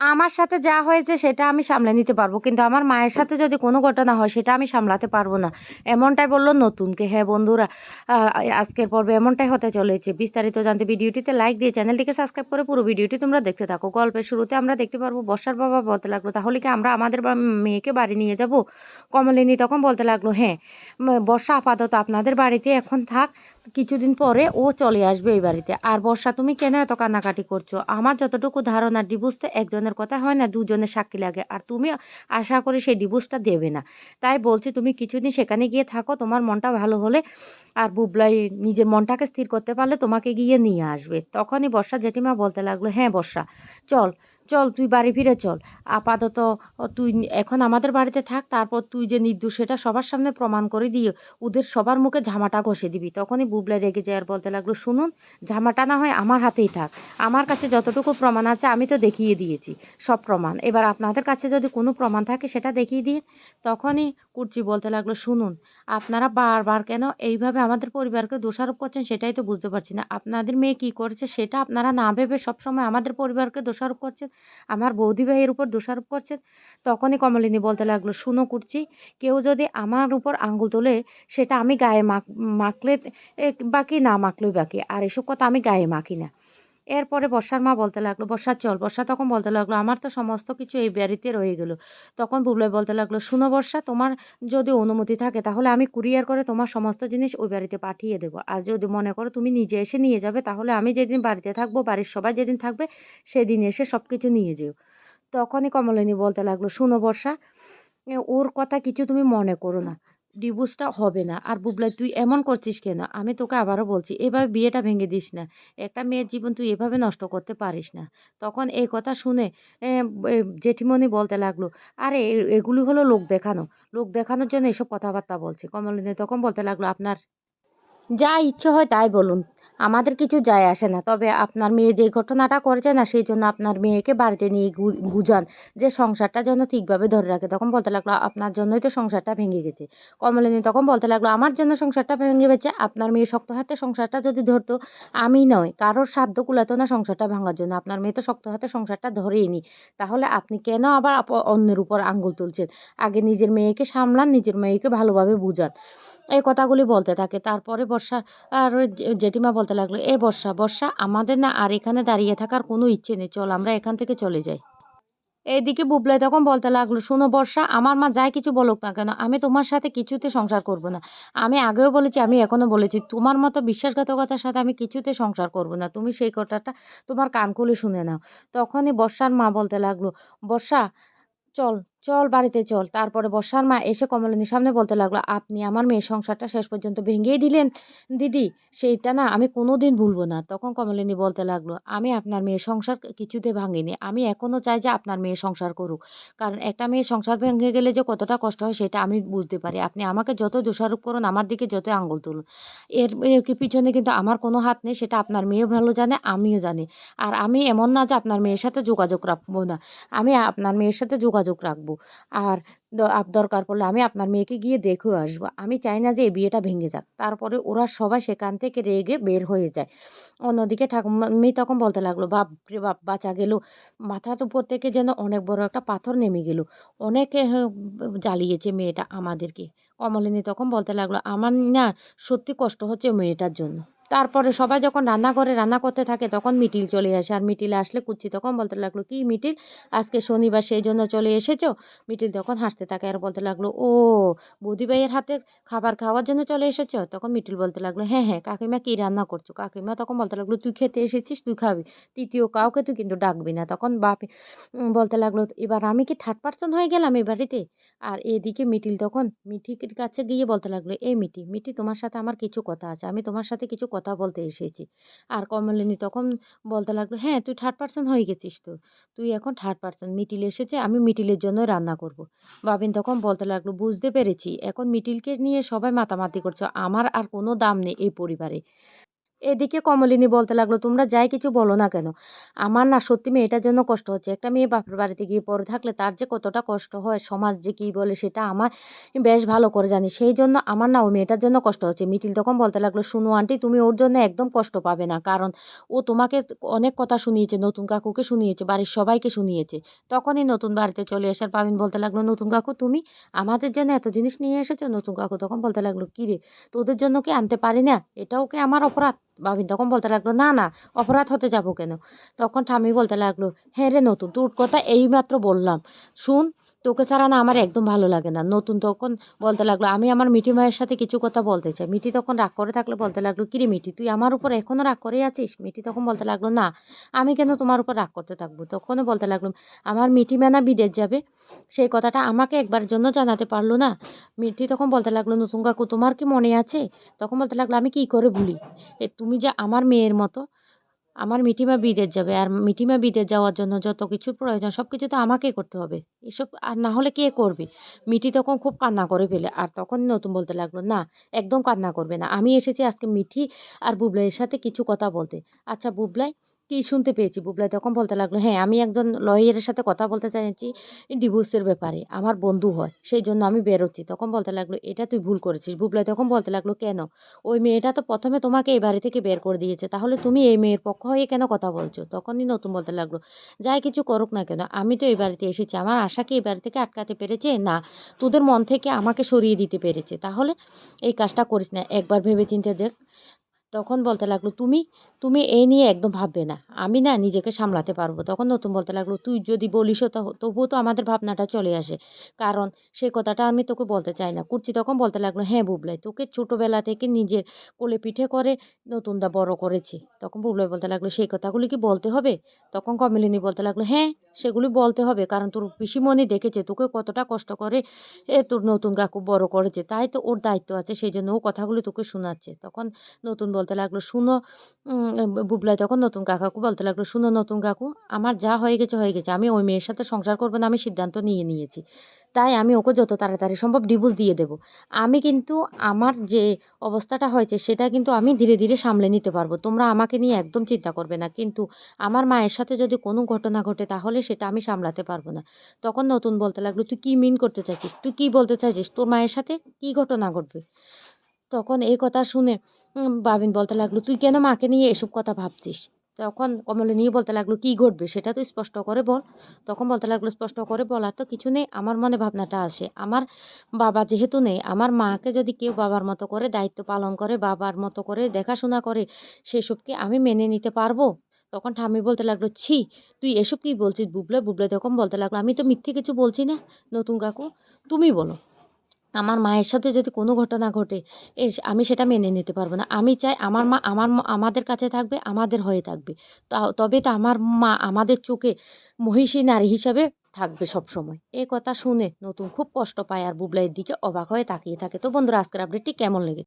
আমার সাথে যা হয়েছে সেটা আমি সামলে নিতে পারব। কিন্তু আমার মায়ের সাথে যদি কোনো ঘটনা হয়, সেটা আমি সামলাতে পারব না। এমনটাই বলল নতুনকে। হ্যাঁ বন্ধুরা আজকের পর্বে এমনটাই হতে চলেছে। বিস্তারিত জানতে ভিডিওটিতে লাইক দিয়ে চ্যানেলটিকে সাবস্ক্রাইব করে পুরো ভিডিওটি তোমরা দেখতে থাকো। গল্পের শুরুতে আমরা দেখতে পারব, বর্ষার বাবা বলতে লাগল, তাহলে কি আমরা আমাদের মেয়েকে বাড়ি নিয়ে যাব? কমলিনী তখন বলতে লাগল হ্যাঁ বর্ষা আপাতত আপনাদের বাড়িতে এখন থাক। কিছুদিন পরে ও চলে আসবে এই বাড়িতে। আর বর্ষা, তুমি কেন এত কান্নাকাটি করছ? আমার যতটুকু ধারণা ডিভোর্সটা একজনের কথা হয় না, দুজনের সাক্ষী লাগে। আর তুমি আশা করি সেই ডিভোর্সটা দেবে না। তাই বলছি তুমি কিছুদিন সেখানে গিয়ে থাকো, তোমার মনটা ভালো হলে আর বুবলাই নিজের মনটাকে স্থির করতে পারলে তোমাকে গিয়ে নিয়ে আসবে। তখনই বর্ষা জেঠিমা বলতে লাগল হ্যাঁ বর্ষা, চল। চল, তুই বাড়ি ফিরে চল। আপাতত তুই এখন আমাদের বাড়িতে থাক, তারপর তুই যে নির্দোষ, সেটা সবার সামনে প্রমাণ করে দিয়ে ওদের সবার মুখে ঝামাটা ঘষে দিবি। তখনই বুবলাই রেগে যায় আর বলতে লাগল, শুনুন, ঝামাটা না হয় আমার হাতেই থাক। আমার কাছে যতটুকু প্রমাণ আছে, আমি তো দেখিয়ে দিয়েছি, সব প্রমাণ। এবার আপনাদের কাছে যদি কোনো প্রমাণ থাকে, সেটা দেখিয়ে দিন তখনই কুর্চি বলতে লাগল, শুনুন, আপনারা বারবার কেন এইভাবে আমাদের পরিবারকে দোষারোপ করছেন, সেটাই তো বুঝতে পারছি না। আপনাদের মেয়ে কী করেছে, সেটা আপনারা না ভেবে সবসময় আমাদের পরিবারকে দোষারোপ করছেন? আমার বৌদি ভাইয়ের উপর দোষারোপ করছেন। তখনই কমলিনী বলতে লাগল, শুনো কুর্চি কেউ যদি আমার উপর আঙ্গুল তোলে, সেটা আমি গায়ে মাখ, মাখলে বাকি না মাখলেই বাকি আর এসব কথা আমি গায়ে মাখি না। এরপরে বর্ষার মা বলতে লাগল বর্ষা চল বর্ষা তখন বলতে লাগল, আমার তো সমস্ত কিছু এই বাড়িতে রয়ে গেল। তখন বুবলাই বলতে লাগল, শুনো বর্ষা, তোমার যদি অনুমতি থাকে, তাহলে আমি কুরিয়ার করে তোমার সমস্ত জিনিস ওই বাড়িতে পাঠিয়ে দেবো। আর যদি মনে করো তুমি নিজে এসে নিয়ে যাবে, তাহলে আমি যেদিন বাড়িতে থাকব, বাড়ির সবাই যেদিন থাকবে, সেদিন এসে সব কিছু নিয়ে যেও। তখনই কমলিনী বলতে লাগল, শুনো বর্ষা ওর কথা কিছু তুমি মনে করো না। ডিভোর্সটা হবে না। আর বুবলাই, তুই এমন করছিস কেন? আমি তোকে আবারও বলছি, এভাবে বিয়েটা ভেঙে দিস না। একটা মেয়ের জীবন তুই এভাবে নষ্ট করতে পারিস না। তখন এই কথা শুনে জেঠিমণি বলতে লাগল, আরে এগুলি হলো লোক দেখানো। লোক দেখানোর জন্য এসব কথাবার্তা বলছে। কমলিনী তখন বলতে লাগল, আপনার যা ইচ্ছে হয় তাই বলুন। আমাদের কিছু যায় আসে না। তবে আপনার মেয়ে যে ঘটনাটা করেছে না, সেই জন্য আপনার মেয়েকে বাড়িতে নিয়ে বুঝান যে সংসারটা যেন ঠিকভাবে ধরে রাখে। তখন বলতে লাগল, আপনার জন্যই তো সংসারটা ভেঙে গেছে। কমলিনী তখন বলতে লাগল, আমার জন্য সংসারটা ভেঙে গেছে। আপনার মেয়ে শক্ত হাতে সংসারটা যদি ধরতো, আমি নয়। কারোর সাধ্য কুলাতো না সংসারটা ভাঙার জন্য। আপনার মেয়ে তো শক্ত হাতে সংসারটা ধরেই নি। তাহলে আপনি কেন আবার অন্যের উপর আঙ্গুল তুলছেন? আগে নিজের মেয়েকে সামলান, নিজের মেয়েকে ভালোভাবে বুঝান। এই কথাগুলি বলতে থাকে। তারপরে বর্ষা আর জেঠিমা বলতে লাগল, এ বর্ষা বর্ষা, আমাদের না আর এখানে দাঁড়িয়ে থাকার কোনো ইচ্ছে নেই, চল আমরা এখান থেকে চলে যাই। এইদিকে বুবলাই তখন বলতে লাগল, শোনো বর্ষা, আমার মা যাই কিছু বলুক না কেন, আমি তোমার সাথে কিছুতে সংসার করব না। আমি আগেও বলেছি, আমি এখনও বলেছি, তোমার মতো বিশ্বাসঘাতকতার সাথে আমি কিছুতে সংসার করব না। তুমি সেই কথাটা তোমার কান খুলে শুনে নাও। তখনই বর্ষার মা বলতে লাগল, বর্ষা, চল চল বাড়িতে চল। তারপরে বর্ষার মা এসে কমলিনীর সামনে বলতে লাগল, আপনি আমার মেয়ের সংসারটা শেষ পর্যন্ত ভেঙেই দিলেন। দিদি, সেইটা না আমি কোনো দিন ভুলবো না। তখন কমলিনী বলতে লাগল, আমি আপনার মেয়ের সংসার কিছুতে ভাঙিনি। আমি এখনও চাই যে আপনার মেয়ে সংসার করুক। কারণ একটা মেয়ের সংসার ভেঙে গেলে যে কতটা কষ্ট হয় সেটা আমি বুঝতে পারি। আপনি আমাকে যত দোষারোপ করুন, আমার দিকে যত আঙ্গুল তুলুন। এর এর পিছনে কিন্তু আমার কোনো হাত নেই, সেটা আপনার মেয়েও ভালো জানে, আমিও জানি। আর আমি এমন না যে আপনার মেয়ের সাথে যোগাযোগ রাখব না। আমি আপনার মেয়ের সাথে যোগাযোগ রাখব। আর দরকার পড়লে আমি আপনার মেয়েকে গিয়ে দেখেও আসব। আমি চাই না যে এই বিয়েটা ভেঙে যাক। তারপরে ওরা সবাই সেখান থেকে রেগে বের হয়ে যায়। অন্যদিকে ঠাকুমা মেয়ে তখন বলতে লাগল, বাপ রে বাপ, বাঁচা গেল। মাথার উপর থেকে যেন অনেক বড় একটা পাথর নেমে গেল। অনেকে জ্বালিয়েছে মেয়েটা আমাদেরকে। কমলিনী তখন বলতে লাগল, আমার না সত্যি কষ্ট হচ্ছে মেয়েটার জন্য। তারপরে সবাই যখন রান্না করে, রান্না করতে থাকে, তখন মিটিল চলে আসে। আর মিটিলে আসলে কুচ্ছি তখন বলতে লাগল, কি মিটিল? আজকে শনিবার সেই জন্য চলে এসেছ? মিটিল তখন হাসতে থাকে আর বলতে লাগল, ও, বৌদি ভাইয়ের হাতে খাবার খাওয়ার জন্য চলে এসেছ? তখন মিটিল বলতে লাগল হ্যাঁ হ্যাঁ কাকিমা কী রান্না করছ? কাকিমা তখন বলতে লাগল, তুই খেতে এসেছিস, তুই খাবি। তৃতীয় কাউকে তুই কিন্তু ডাকবি না। তখন বাপি বলতে লাগল, এবার আমি কি থার্ড পার্সন হয়ে গেলাম এ বাড়িতে? আর এদিকে মিটিল তখন মিঠির কাছে গিয়ে বলতে লাগল এ মিটি মিটি তোমার সাথে আমার কিছু কথা আছে। আমি তোমার সাথে কিছু কথা বলতে এসেছি। আর কমলিনী তখন বলতে লাগল হ্যাঁ তুই থার্ড পার্সন হয়ে গেছিস তো। তুই এখন থার্ড পার্সন মিটিল এসেছে, আমি মিটিলের জন্য রান্না করব। বাবিন তখন বলতে লাগল, বুঝতে পেরেছি, এখন মিটিলকে নিয়ে সবাই মাতামাতি করছে, আমার আর কোনো দাম নেই এই পরিবারে। এদিকে কমলিনী বলতে লাগল, তোমরা যাই কিছু বলো না কেন? আমার না সত্যি মেয়েটার জন্য কষ্ট হচ্ছে। একটা মেয়ে বাপের বাড়িতে গিয়ে পড়ে থাকলে তার যে কতটা কষ্ট হয়, সমাজ যে কী বলে সেটা আমার বেশ ভালো করে জানি। সেই জন্য আমার না ওই মেয়েটার জন্য কষ্ট হচ্ছে। মিটিল তখন বলতে লাগল, শুনো আন্টি, তুমি ওর জন্য একদম কষ্ট পাবে না। কারণ ও তোমাকে অনেক কথা শুনিয়েছে, নতুন কাকুকে শুনিয়েছে, বাড়ির সবাইকে শুনিয়েছে। তখনই নতুন বাড়িতে চলে আসার পাবিন বলতে লাগল, নতুন কাকু, তুমি আমাদের জন্য এত জিনিস নিয়ে এসেছ? নতুন কাকু তখন বলতে লাগল, কী রে, তোদের জন্য কি আনতে পারি না? এটাও কি আমার অপরাধ। বাবিন তখন বলতে লাগল, না না, অপরাধ হতে যাব কেন? তখন ঠামি বলতে লাগল হ্যাঁ রে নতুন, তোর কথা এইমাত্র বললাম। শুন, তোকে ছাড়া না আমার একদম ভালো লাগে না। নতুন তখন বলতে লাগল, আমি আমার মিঠি মায়ের সাথে কিছু কথা বলতে চাই। মিঠি তখন রাগ করে থাকলে, বলতে লাগল কিরে মিঠি, তুই আমার উপর এখনও রাগ করে আছিস? মিঠি তখন বলতে লাগল, না, আমি কেন তোমার উপর রাগ করতে থাকব? তখনও বলতে লাগল, আমার মিঠি মেনা বিদেশ যাবে? সেই কথাটা আমাকে একবার জন্য জানাতে পারল না? মিঠি তখন বলতে লাগল, নতুন কাকু, তোমার কি মনে আছে? তখন বলতে লাগল, আমি কী করে ভুলি? তুমি যে আমার মেয়ের মতো, আমার মিঠিমা বিদেশ যাবে আর মিঠিমা বিদেশ যাওয়ার জন্য যত কিছুর প্রয়োজন সব কিছু তো আমাকেই করতে হবে। এসব আর না হলে কে করবে? মিটি তখন খুব কান্না করে ফেলে আর তখন নতুন বলতে লাগল, না, একদম কান্না করবে না। আমি এসেছি আজকে মিঠি আর বুবলাইয়ের সাথে কিছু কথা বলতে। আচ্ছা বুবলাই কি শুনতে পেয়েছি? বুবলাই তখন বলতে লাগল হ্যাঁ আমি একজন লয়ারের সাথে কথা বলতে চাইছি ডিভোর্সের ব্যাপারে, আমার বন্ধু হয় সেই জন্য আমি বেরোচ্ছি। তখন বলতে লাগল, এটা তুই ভুল করেছিস। বুবলাই তখন বলতে লাগল, কেন? ওই মেয়েটা তো প্রথমে তোমাকে এই বাড়ি থেকে বের করে দিয়েছে, তাহলে তুমি এই মেয়ের পক্ষ হয়ে কেন কথা বলছো? তখনই নতুন বলতে লাগল, যাই কিছু করুক না কেন, আমি তো এই বাড়িতে এসেছি, আমার আশা কি এই বাড়ি থেকে আটকাতে পেরেছে? না, তোদের মন থেকে আমাকে সরিয়ে দিতে পেরেছে। তাহলে এই কাজটা করিস না, একবার ভেবে চিন্তে দেখ। তখন বলতে লাগল, তুমি তুমি এই নিয়ে একদম ভাববে না। আমি না নিজেকে সামলাতে পারব। তখন নতুন বলতে লাগল, তুই যদি বলিসও তো, তবুও তো আমাদের ভাবনাটা চলে আসে। কারণ সে কথাটা আমি তোকে বলতে চাই না। কুর্চি তখন বলতে লাগল হ্যাঁ বুবলাই, তোকে ছোটোবেলা থেকে নিজের কোলে পিঠে করে নতুনদা বড় করেছি। তখন বুবলাই বলতে লাগল, সেই কথাগুলি কি বলতে হবে? তখন কমলিনী বলতে লাগল হ্যাঁ সেগুলি বলতে হবে। কারণ তোর পিসিমণি দেখেছে, তোকে কতটা কষ্ট করে এ তোর নতুন কাকু বড় করেছে। তাই তো ওর দায়িত্ব আছে, সেই জন্য ও কথাগুলি তোকে শোনাচ্ছে। তখন নতুন বলতে লাগল, শুনো বুবলাই তখন নতুন কাকাকু বলতে লাগল, শুনো নতুন কাকু, আমার যা হয়ে গেছে হয়ে গেছে। আমি ওই মেয়ের সাথে সংসার করব না, আমি সিদ্ধান্ত নিয়ে নিয়েছি। তাই আমি ওকে যত তাড়াতাড়ি সম্ভব ডিভোর্স দিয়ে দেবো। আমি কিন্তু আমার যে অবস্থাটা হয়েছে, সেটা কিন্তু আমি ধীরে ধীরে সামলে নিতে পারব। তোমরা আমাকে নিয়ে একদম চিন্তা করবে না। কিন্তু আমার মায়ের সাথে যদি কোনো ঘটনা ঘটে, তাহলে সেটা আমি সামলাতে পারব না। তখন নতুন বলতে লাগল, তুই কী মিন করতে চাইছিস? তুই কী বলতে চাইছিস? তোর মায়ের সাথে কী ঘটনা ঘটবে? তখন এই কথা শুনে বাবিন বলতে লাগল, তুই কেন মাকে নিয়ে এসব কথা ভাবছিস? তখন কমলিনী বলতে লাগল, কী ঘটবে সেটা তুই স্পষ্ট করে বল। তখন বলতে লাগল, স্পষ্ট করে বলার তো কিছু নেই, আমার মনে ভাবনাটা আসে। আমার বাবা যেহেতু নেই, আমার মাকে যদি কেউ বাবার মতো করে দায়িত্ব পালন করে, বাবার মতো করে দেখাশোনা করে সেসবকে আমি মেনে নিতে পারব? তখন ঠাম্মি বলতে লাগল, ছি, তুই এসব কি বলছিস? বুবলে বুবলে তখন বলতে লাগল, আমি তো মিথ্যে কিছু বলছি না, নতুন কাকু, তুমি বলো। আমার মায়ের সাথে যদি কোনো ঘটনা ঘটে এ আমি সেটা মেনে নিতে পারব না। আমি চাই আমার মা, আমার আমাদের কাছে থাকবে, আমাদের হয়ে থাকবে। তবে তো আমার মা আমাদের চোখে মহিষী নারী হিসাবে থাকবে সব সময় এই কথা শুনে নতুন খুব কষ্ট পায় আর বুবলাইয়ের দিকে অবাক হয়ে তাকিয়ে থাকে। তো বন্ধুরা, আজকের আপডেটটি কেমন লেগেছে?